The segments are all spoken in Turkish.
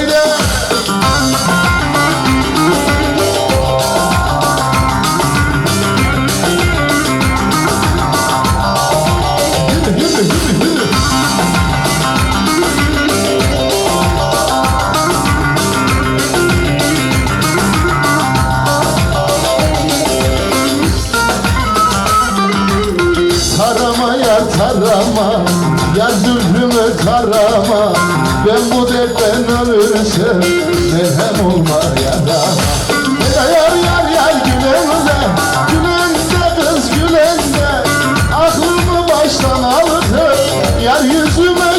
yürü Tarama ya tarama Yar zülfümü karama Ben bu dertten ölürsem Merhem olma yarama Hele yar yar yar gülende Gülende kız gülende Aklımı baştan aldı Yar yüzüme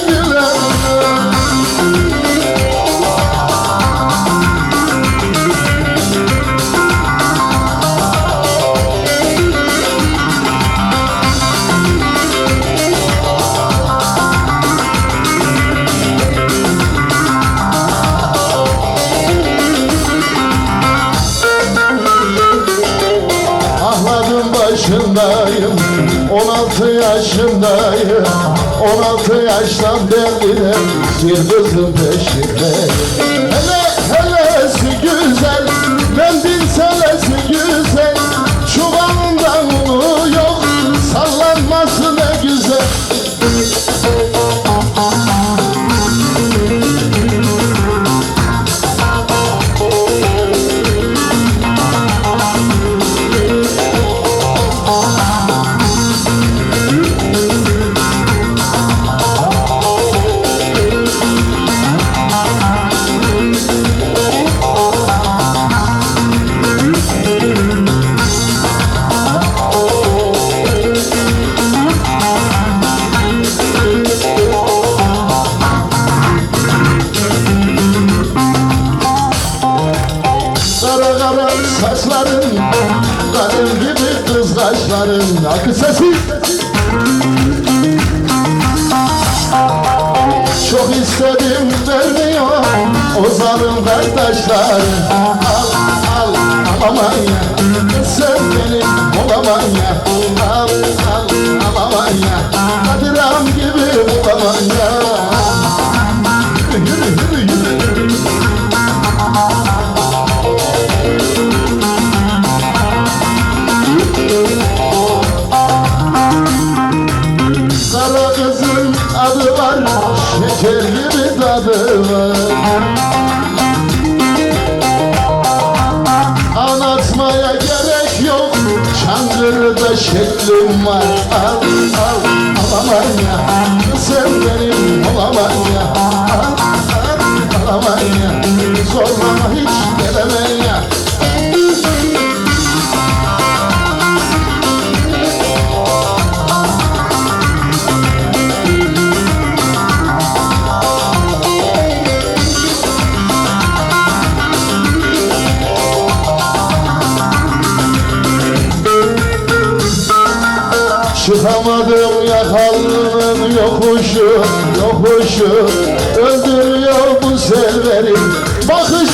yaşındayım. 16 yaştan beri bir kızın peşindeyim Hele helesi güzel Ben saçların Kadın gibi kız kaşların Akı sesi. Çok istedim vermiyor O zalim kardeşler. Al al alamam ya Sen benim olamam ya Al al alamam ya Kadir gibi olamam ya var. Anlatmaya gerek yok. Çankırı'da şeklim var. Al al alamam ya. Sen benim olamam ya. Al al alamam ya. Zorlama hiç gelemem ya Çıkamadım yakalının yokuşu, yokuşu. Öldürüyor bu selverin bakışı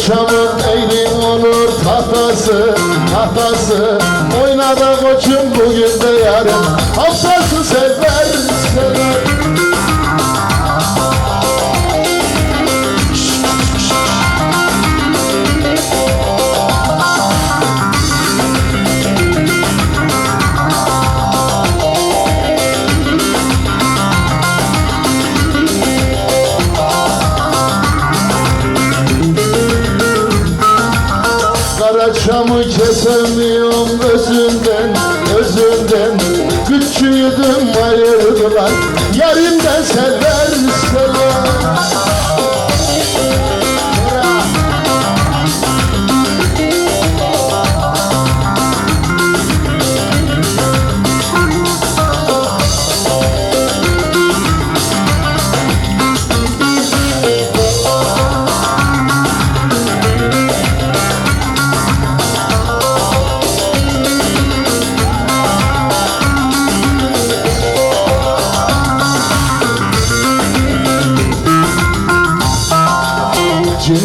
Karaçamın eğri olur tahtası, tahtası Oyna da koçum bugün de yarın. Haftası sever, sever Karaçamı kesemiyorum özünden, özünden. Küçüğüdüm ayırdılar, yarimden sever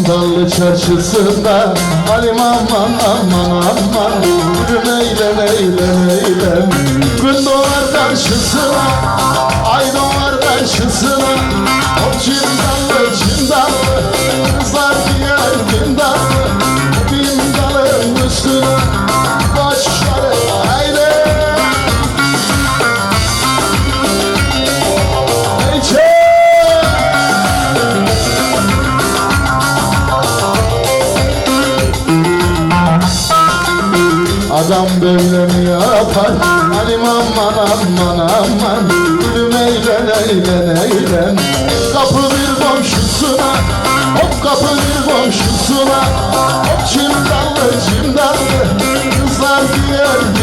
Çindallı çarşısında Halim aman aman aman. Gülüm eylem eylem eylem Gün doğar karşısına Ay doğar Adam böyle mi yapar? Halim aman aman aman. Gülüm eğlen eğlen eğlen. Kapı bir komşusuna Hop kapı bir komşusuna. Hop çimdallı çimdallı Kızlar giyer